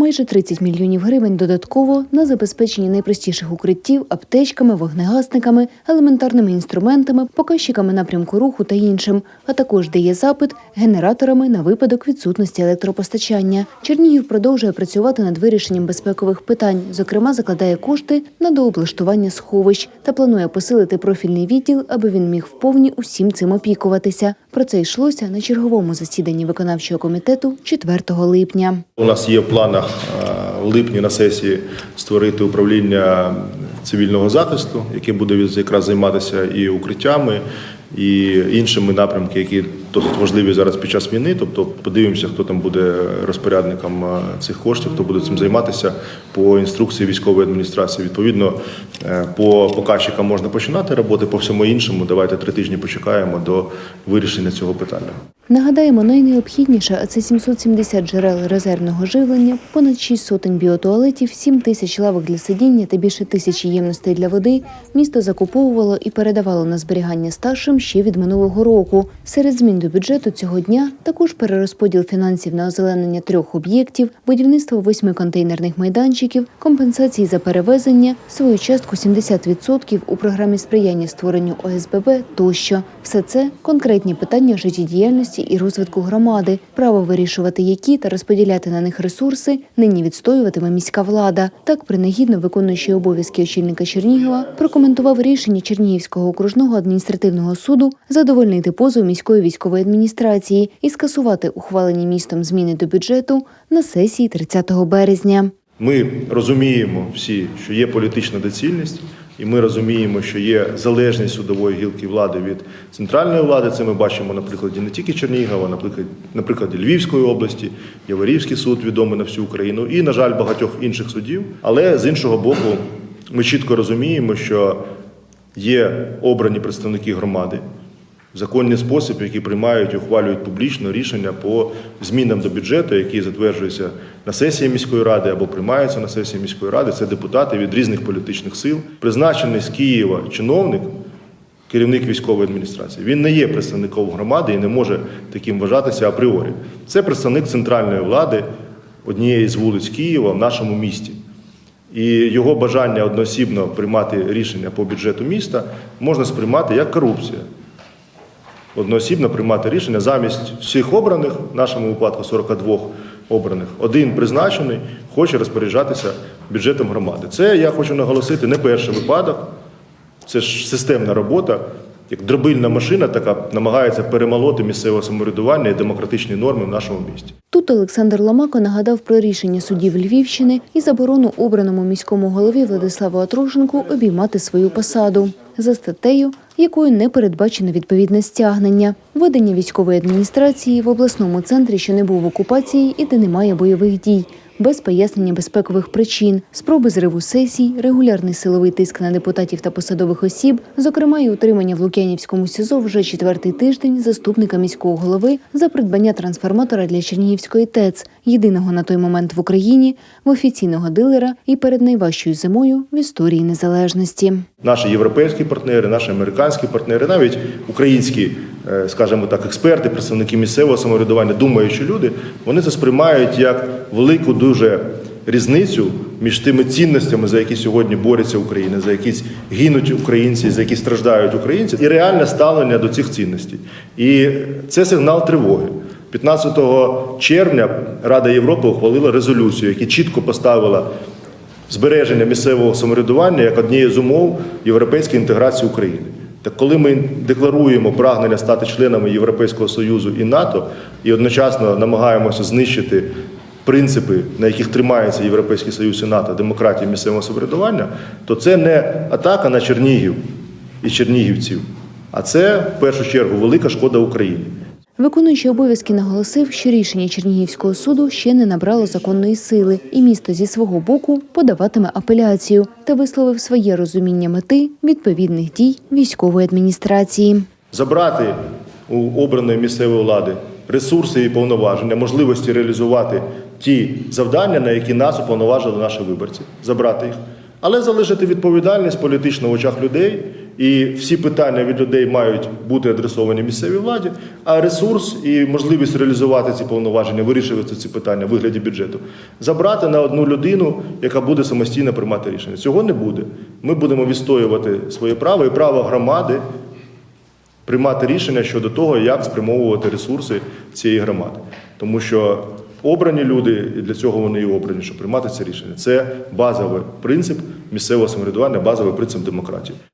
майже 30 мільйонів гривень додатково на забезпечення найпростіших укриттів аптечками, вогнегасниками, елементарними інструментами, показчиками напрямку руху та іншим, а також дає запит генераторами на випадок відсутності електропостачання. Чернігів продовжує працювати над вирішенням безпекових питань. Зокрема, закладає кошти на дооблаштування сховищ та планує посилити профільний відділ, аби він міг вповні усім цим опікуватися. Про це йшлося на черговому засіданні виконавчого комітету 4 липня. У нас є в планах е, в липні на сесії створити управління цивільного захисту, яке буде якраз займатися і укриттями, і іншими напрямками, які досить важливі зараз під час війни. Тобто подивимося, хто там буде розпорядником е, цих коштів, хто буде цим займатися по інструкції військової адміністрації. Відповідно, е, по показчикам можна починати роботи, по всьому іншому. Давайте три тижні почекаємо до вирішення цього питання. Нагадаємо, найнеобхідніше, це 770 джерел резервного живлення, понад 6 сотень біотуалетів, 7 тисяч лавок для сидіння та більше тисячі ємностей для води. Місто закуповувало і передавало на зберігання старшим ще від минулого року. Серед змін до бюджету цього дня також перерозподіл фінансів на озеленення трьох об'єктів, будівництво восьми контейнерних майданчиків, компенсації за перевезення, свою частку 70% у програмі сприяння створенню ОСББ тощо. Все це конкретні питання життєдіяльності і розвитку громади. Право вирішувати, які та розподіляти на них ресурси нині відстоюватиме міська влада. Так, принагідно виконуючий обов'язки очільника Чернігова прокоментував рішення Чернігівського окружного адміністративного суду задовольнити позов міської військової адміністрації і скасувати ухвалені містом зміни до бюджету на сесії 30 березня. Ми розуміємо всі, що є політична доцільність, і ми розуміємо, що є залежність судової гілки влади від центральної влади. Це ми бачимо на прикладі не тільки Чернігова, наприклад, на прикладі Львівської області, Яворівський суд відомий на всю Україну, і, на жаль, багатьох інших судів. Але з іншого боку, ми чітко розуміємо, що є обрані представники громади законний спосіб, які приймають і ухвалюють публічно рішення по змінам до бюджету, які затверджуються на сесії міської ради або приймаються на сесії міської ради. Це депутати від різних політичних сил, призначений з Києва чиновник. Керівник військової адміністрації він не є представником громади і не може таким вважатися апріорі. Це представник центральної влади однієї з вулиць Києва в нашому місті. І його бажання одноосібно приймати рішення по бюджету міста можна сприймати як корупція. Одноосібно приймати рішення замість всіх обраних, в нашому випадку 42 обраних, один призначений, хоче розпоряджатися бюджетом громади. Це я хочу наголосити не перший випадок, це ж системна робота, як дробильна машина, така намагається перемолоти місцеве самоврядування і демократичні норми в нашому місті. Тут Олександр Ломако нагадав про рішення судів Львівщини і заборону обраному міському голові Владиславу Атрушенку обіймати свою посаду за статтею, якою не передбачено відповідне стягнення, ведення військової адміністрації в обласному центрі, що не був в окупації і де немає бойових дій. Без пояснення безпекових причин, спроби зриву сесій, регулярний силовий тиск на депутатів та посадових осіб, зокрема і утримання в Лук'янівському СІЗО вже четвертий тиждень заступника міського голови за придбання трансформатора для Чернігівської ТЕЦ, єдиного на той момент в Україні, в офіційного дилера і перед найважчою зимою в історії незалежності. Наші європейські партнери, наші американські партнери, навіть українські, скажімо так, експерти, представники місцевого самоврядування, думаючі люди, вони це сприймають як велику дуже різницю між тими цінностями, за які сьогодні борються Україна, за які гинуть українці, за які страждають українці, і реальне ставлення до цих цінностей. І це сигнал тривоги. 15 червня Рада Європи ухвалила резолюцію, яка чітко поставила збереження місцевого самоврядування як однієї з умов європейської інтеграції України. Так коли ми декларуємо прагнення стати членами Європейського Союзу і НАТО і одночасно намагаємося знищити принципи, на яких тримається Європейський Союз і НАТО, демократія місцевого самоврядування, то це не атака на Чернігів і чернігівців, а це в першу чергу велика шкода Україні. Виконуючий обов'язки наголосив, що рішення Чернігівського суду ще не набрало законної сили, і місто зі свого боку подаватиме апеляцію та висловив своє розуміння мети відповідних дій військової адміністрації. забрати у обраної місцевої влади ресурси і повноваження, можливості реалізувати ті завдання, на які нас уповноважили наші виборці, забрати їх, але залишити відповідальність політично в очах людей І всі питання від людей мають бути адресовані місцевій владі, а ресурс і можливість реалізувати ці повноваження, вирішувати ці питання в вигляді бюджету, забрати на одну людину, яка буде самостійно приймати рішення. Цього не буде. Ми будемо відстоювати своє право і право громади приймати рішення щодо того, як спрямовувати ресурси цієї громади. Тому що обрані люди, і для цього вони і обрані, щоб приймати це рішення. Це базовий принцип місцевого самоврядування, базовий принцип демократії.